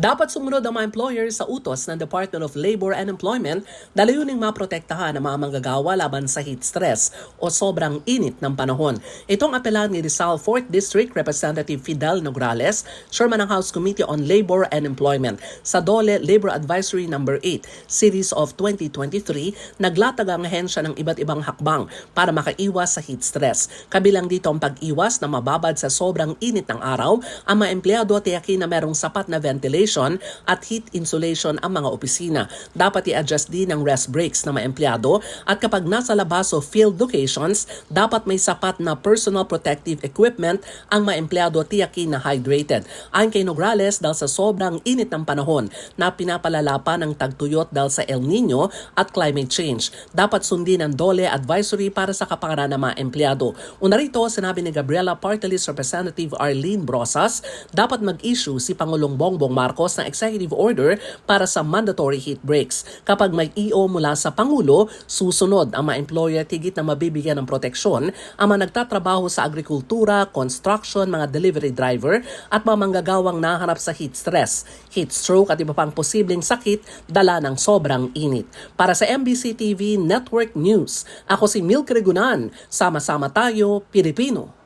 Dapat sumunod ang mga employer sa utos ng Department of Labor and Employment na layuning maprotektahan ang mga manggagawa laban sa heat stress o sobrang init ng panahon. Itong apelan ni Rizal 4th District Representative Fidel Nograles, Chairman ng House Committee on Labor and Employment sa DOLE Labor Advisory No. 8, Series of 2023, naglatag ang ahensya ng iba't ibang hakbang para makaiwas sa heat stress. Kabilang dito ang pag-iwas na mababad sa sobrang init ng araw, ang mga empleyado tiyakin na merong sapat na ventilation at heat insulation ang mga opisina. Dapat i-adjust din ang rest breaks ng mga empleyado at kapag nasa labas o field locations, dapat may sapat na personal protective equipment ang mga empleyado tiyakin na hydrated. Ayon kay Nograles, dahil sa sobrang init ng panahon na pinapalala pa ng tagtuyot dahil sa El Nino at climate change, dapat sundin ang DOLE advisory para sa kapakanan ng mga empleyado. Una rito, sinabi ni Gabriela Party Representative Arlene Brosas, dapat mag-issue si Pangulong Bongbong Marcos ng executive order para sa mandatory heat breaks. Kapag may EO mula sa Pangulo, susunod ang mga employer tigit na mabibigyan ng proteksyon ang mga nagtatrabaho sa agrikultura, construction, mga delivery driver at mga manggagawang nahanap sa heat stress, heat stroke at iba pang posibleng sakit dala ng sobrang init. Para sa MBC TV Network News, ako si Milk Regunan. Sama-sama tayo, Pilipino.